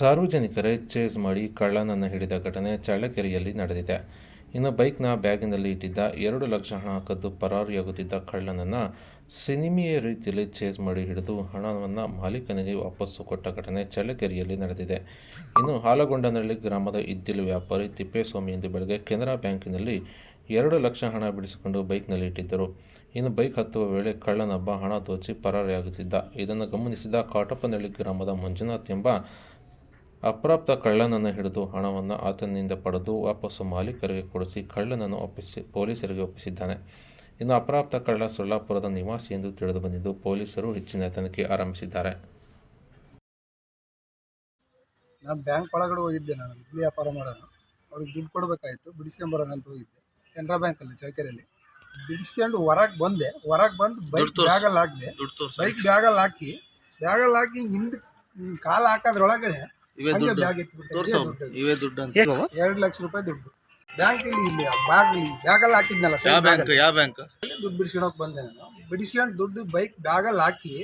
ಸಾರ್ವಜನಿಕರೇ ಚೇಸ್ ಮಾಡಿ ಕಳ್ಳನನ್ನು ಹಿಡಿದ ಘಟನೆ ಚಳ್ಳಕೆರೆಯಲ್ಲಿ ನಡೆದಿದೆ. ಇನ್ನು ಬೈಕ್ನ ಬ್ಯಾಗಿನಲ್ಲಿ ಇಟ್ಟಿದ್ದ ಎರಡು ಲಕ್ಷ ಹಣ ಕದ್ದು ಪರಾರಿಯಾಗುತ್ತಿದ್ದ ಕಳ್ಳನನ್ನು ಸಿನಿಮೀಯ ರೀತಿಯಲ್ಲಿ ಚೇಸ್ ಮಾಡಿ ಹಿಡಿದು ಹಣವನ್ನು ಮಾಲೀಕನಿಗೆ ವಾಪಸ್ಸು ಕೊಟ್ಟ ಘಟನೆ ಚಳ್ಳಕೆರೆಯಲ್ಲಿ ನಡೆದಿದೆ. ಇನ್ನು ಹಾಲಗೊಂಡನಹಳ್ಳಿ ಗ್ರಾಮದ ಇದ್ದಿಲು ವ್ಯಾಪಾರಿ ತಿಪ್ಪೇಸ್ವಾಮಿ ಎಂದು ಬೆಳಗ್ಗೆ ಕೆನರಾ ಬ್ಯಾಂಕಿನಲ್ಲಿ ಎರಡು ಲಕ್ಷ ಹಣ ಬಿಡಿಸಿಕೊಂಡು ಬೈಕ್ನಲ್ಲಿ ಇಟ್ಟಿದ್ದರು. ಇನ್ನು ಬೈಕ್ ಹತ್ತುವ ವೇಳೆ ಕಳ್ಳನೊಬ್ಬ ಹಣ ದೋಚಿ ಪರಾರಿಯಾಗುತ್ತಿದ್ದ. ಇದನ್ನು ಗಮನಿಸಿದ ಕಾಟಪ್ಪನಹಳ್ಳಿ ಗ್ರಾಮದ ಮಂಜುನಾಥ್ ಎಂಬ ಅಪ್ರಾಪ್ತ ಕಳ್ಳನನ್ನು ಹಿಡಿದು ಹಣವನ್ನು ಆತನಿಂದ ಪಡೆದು ವಾಪಸ್ಸು ಮಾಲೀಕರಿಗೆ ಕೊಡಿಸಿ ಕಳ್ಳನನ್ನು ಒಪ್ಪಿಸಿ ಪೊಲೀಸರಿಗೆ ಒಪ್ಪಿಸಿದ್ದಾನೆ. ಇನ್ನು ಅಪ್ರಾಪ್ತ ಕಳ್ಳ ಸೊಲ್ಲಾಪುರದ ನಿವಾಸಿ ಎಂದು ತಿಳಿದು ಬಂದಿದ್ದು ಪೊಲೀಸರು ಹೆಚ್ಚಿನ ತನಿಖೆ ಆರಂಭಿಸಿದ್ದಾರೆ. ನಾನು ಬ್ಯಾಂಕ್ ಒಳಗಡೆ ಹೋಗಿದ್ದೆ ನಾನು ಇಡ್ಲಿ ವ್ಯಾಪಾರ ಮಾಡೋಣ. ಅವ್ರಿಗೆ ದುಡ್ಡು ಕೊಡಬೇಕಾಯ್ತು ಬಿಡಿಸ್ಕೊಂಬರೋಣ ಅಂತ ಹೋಗಿದ್ದೆ. ಕೆನರಾ ಬ್ಯಾಂಕಲ್ಲಿ ಚಳ್ಳಕೆರೆಯಲ್ಲಿ ಬಿಡಿಸ್ಕೊಂಡು ಹೊರಗೆ ಬಂದೆ ಹೊರಗೆ ಬಂದು ಬೈಕ್ ಬ್ಯಾಗಲ್ಲಿ ಹಾಕಿದೆ. ಬೈಕ್ ಬ್ಯಾಗಲ್ಲಿ ಹಾಕಿ ಬ್ಯಾಗಲ್ಲಿ ಹಾಕಿ ಹಿಂದೆ ಕಾಲು ಹಾಕೋದ್ರೊಳಗಡೆ ಇವೇ ದುಡ್ಡು. ಬ್ಯಾಗ್ ತೋರ್ಸು ಇವೇ ದುಡ್ಡು ಅಂತ. ಎರಡು ಲಕ್ಷ ರೂಪಾಯಿ ದುಡ್ಡು. ಬ್ಯಾಂಕ್ ಇಲ್ಲಿ ಇಲ್ಲಿ ಬ್ಯಾಗ್ ಬ್ಯಾಗಲ್ಲಿ ಹಾಕಿದ್ನಲ್ಲ ಯಾವ ಬ್ಯಾಂಕ್ ಯಾವ ಬ್ಯಾಂಕ್ ದುಡ್ಡು ಬಿಡಿಸ್ಕೊಳಕ್ ಬಂದೆ ನಾನು. ಬಿಡಿಸ್ಕೊಂಡು ದುಡ್ಡು ಬೈಕ್ ಬ್ಯಾಗಲ್ಲಿ ಹಾಕಿ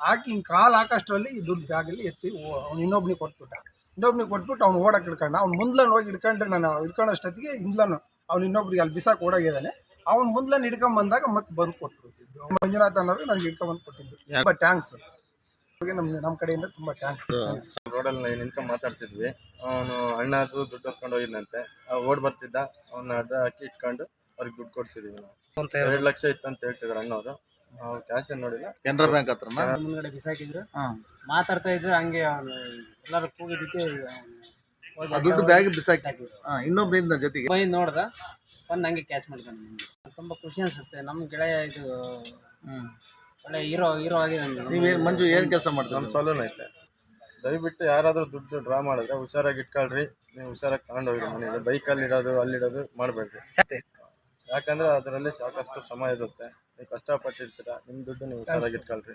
ಹಾಕಿ ಹಿಂಗೆ ಕಾಲು ಹಾಕೋಷ್ಟರಲ್ಲಿ ಈ ದುಡ್ಡು ಬ್ಯಾಗಲ್ಲಿ ಎತ್ತಿ ಅವ್ನು ಇನ್ನೊಬ್ನಿಗೆ ಕೊಟ್ಬಿಟ್ಟ. ಇನ್ನೊಬ್ನಿಗೆ ಕೊಟ್ಬಿಟ್ಟು ಅವ್ನು ಓಡಕ್ಕೆ ಹಿಡ್ಕೊಂಡ. ಅವ್ನು ಮುಂದ್ಲನ್ ಹೋಗಿ ಹಿಡ್ಕೊಂಡ್ರೆ ನಾನು ಹಿಡ್ಕೊಂಡಷ್ಟೊತ್ತಿಗೆ ಹಿಂದ್ಲನು ಅವ್ನು ಇನ್ನೊಬ್ರಿಗೆ ಅಲ್ಲಿ ಬಿಸಾಕ್ ಓಡೋಗಿದ್ದಾನೆ. ಅವ್ನು ಮುಂದ್ಲನ್ ಹಿಡ್ಕೊಂಡ್ ಬಂದಾಗ ಮತ್ತೆ ಬಂದು ಕೊಟ್ಟರು ಮಂಜುನಾಥ್ ಅನ್ನೋದು ನನಗೆ ಹಿಡ್ಕೊಂಡ್ ಕೊಟ್ಟಿದ್ದು. ತುಂಬ ಟ್ಯಾಂಕ್ಸ್ ಅವ್ರಿಗೆ ನಮ್ಮ ಕಡೆಯಿಂದ ತುಂಬ ರೋಡ್ ರೋಡಲ್ಲಿ ನಿಂತ್ಕೊಂಡು ಮಾತಾಡ್ತಿದ್ವಿ. ಅವನು ಅಣ್ಣ ಅದು ದುಡ್ಡು ಹೊತ್ಕೊಂಡು ಹೋಗಿದ್ನಂತೆ. ಓಡ್ ಬರ್ತಿದ್ದ ಅವ್ನ ಅಡ್ಡ ಅಕ್ಕಿ ಇಟ್ಕೊಂಡು ಅವ್ರಿಗೆ ದುಡ್ಡು ಕೊಡ್ಸಿದೀವಿ ನಾವು. ಎರಡು ಲಕ್ಷ ಇತ್ತು ಅಂತ ಹೇಳ್ತಿದ್ರು ಅಣ್ಣವರು. ನಾವು ಕ್ಯಾಶ್ ಏನು ನೋಡಿಲ್ಲ. ಕೆನರಾ ಬ್ಯಾಂಕ್ ಹತ್ರ ಮುಂದ್ಗಡೆ ಬಿಸಾಕಿದ್ರು. ಮಾತಾಡ್ತಾ ಇದ್ರು ಹಂಗೆ ಎಲ್ಲಾರು ಎಲ್ಲರೂ ಕೂಗಿದ್ದಕ್ಕೆ ಆ ದುಡ್ಡು ಬ್ಯಾಗ್ ಬಿಸಾಕಿ ಹಾಕಿದ್ರು. ಹಾ ಇನ್ನೊಬ್ರಿಂದ ಜೊತೆಗೆ. ಬೈ ನೋಡ್ದ ಬಂದು ಹಂಗೆ ಕ್ಯಾಶ್ ಮಾಡ್ಕೊಂಡು ತುಂಬ ಖುಷಿ ಅನ್ಸುತ್ತೆ. ನಮ್ಮ ಗೆಳೆಯ ಇದು ಹ್ಮ್. ಒಳ್ಳೆ ಹೀರೋ ಹೀರೋ ಆಗಿದೆ ಅವ್ನು. ನೀವೇನ್ ಮಂಜು ಏನ್ ಕೆಲಸ ನಮ್ಮ ಮಾಡ್ತೀವಿ ಸಲೂನ್ ಐತೆ. ದಯವಿಟ್ಟು ಯಾರಾದರೂ ದುಡ್ಡು ಡ್ರಾ ಮಾಡಿದ್ರೆ ಹುಷಾರಾಗಿ ಇಟ್ಕೊಳ್ರಿ. ನೀವು ಹುಷಾರಾಗಿ ತಗೊಂಡೋಗ್ರಿ ಮನೇಲಿ ಅಲ್ಲಿ ಇಡೋದು ಅಲ್ಲಿಡೋದು ಮಾಡಬೇಡ್ರಿ ಯಾಕಂದ್ರೆ ಅದರಲ್ಲಿ ಸಾಕಷ್ಟು ಶ್ರಮ ಇರುತ್ತೆ. ನೀವು ಕಷ್ಟಪಟ್ಟಿರ್ತೀರ ನಿಮ್ಮ ದುಡ್ಡು ನೀವು ಹುಷಾರಾಗಿ ಇಟ್ಕೊಳ್ರಿ.